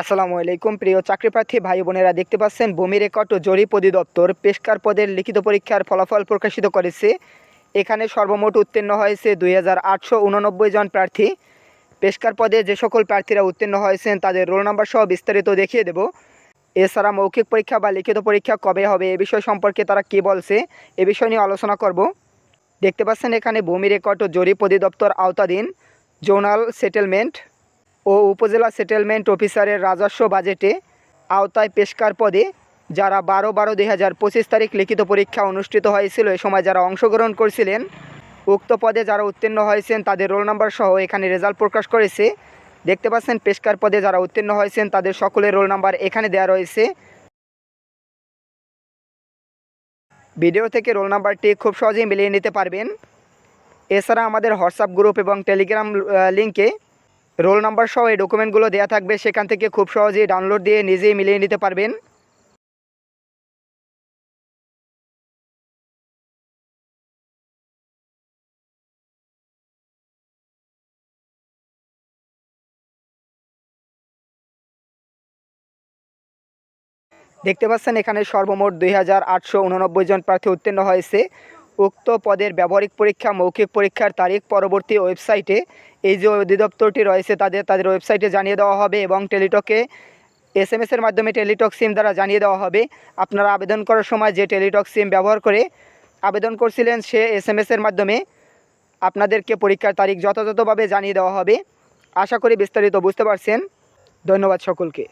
আসসালামু আলাইকুম। প্রিয় চাকরিপ্রার্থী ভাই বোনেরা, দেখতে পাচ্ছেন ভূমি রেকর্ড ও জরিপ অধিদপ্তর পেশকার পদের লিখিত পরীক্ষার ফলাফল প্রকাশিত করেছে। এখানে সর্বমোট উত্তীর্ণ হয়েছে দুই হাজার আটশো উননব্বই জন প্রার্থী। পেশকার পদে যে সকল প্রার্থীরা উত্তীর্ণ হয়েছেন, তাদের রোল নাম্বার সহ বিস্তারিত দেখিয়ে দেব। এছাড়া মৌখিক পরীক্ষা বা লিখিত পরীক্ষা কবে হবে, এ বিষয় সম্পর্কে তারা কী বলছে, এ বিষয় নিয়ে আলোচনা করব। দেখতে পাচ্ছেন এখানে ভূমি রেকর্ড ও জরিপ অধিদপ্তর আওতাধীন, জোনাল সেটেলমেন্ট। ও উপজেলা সেটেলমেন্ট অফিসারের রাজস্ব বাজেটে আওতায় পেশকার পদে যারা বারো বারো দুই হাজার পঁচিশ তারিখ লিখিত পরীক্ষা অনুষ্ঠিত হয়েছিল, এ সময় যারা অংশগ্রহণ করেছিলেন, উক্ত পদে যারা উত্তীর্ণ হয়েছেন তাদের রোল নাম্বার সহ এখানে রেজাল্ট প্রকাশ করেছে। দেখতে পাচ্ছেন পেশকার পদে যারা উত্তীর্ণ হয়েছেন তাদের সকলের রোল নাম্বার এখানে দেওয়া রয়েছে। ভিডিও থেকে রোল নাম্বারটি খুব সহজেই মিলিয়ে নিতে পারবেন। এছাড়া আমাদের হোয়াটসঅ্যাপ গ্রুপ এবং টেলিগ্রাম লিঙ্কে রোল নাম্বার সহ এই ডকুমেন্টগুলো দেওয়া থাকবে, সেখান থেকে খুব সহজেই ডাউনলোড দিয়ে নিজেই মিলিয়ে নিতে পারবেন। দেখতে পাচ্ছেন এখানে সর্বমোট দুই হাজার আটশো উননব্বই জন প্রার্থী উত্তীর্ণ হয়েছে। উক্ত পদের ব্যবহারিক পরীক্ষা, মৌখিক পরীক্ষার তারিখ পরবর্তী ওয়েবসাইটে, এই যে অধিদপ্তরটি রয়েছে তাদের তাদের ওয়েবসাইটে জানিয়ে দেওয়া হবে এবং টেলিটকে এস এম এসের মাধ্যমে টেলিটক সিম দ্বারা জানিয়ে দেওয়া হবে। আপনারা আবেদন করার সময় যে টেলিটক সিম ব্যবহার করে আবেদন করছিলেন, সে এস এম এসের মাধ্যমে আপনাদেরকে পরীক্ষার তারিখ যথাযথভাবে জানিয়ে দেওয়া হবে। আশা করি বিস্তারিত বুঝতে পারছেন। ধন্যবাদ সকলকে।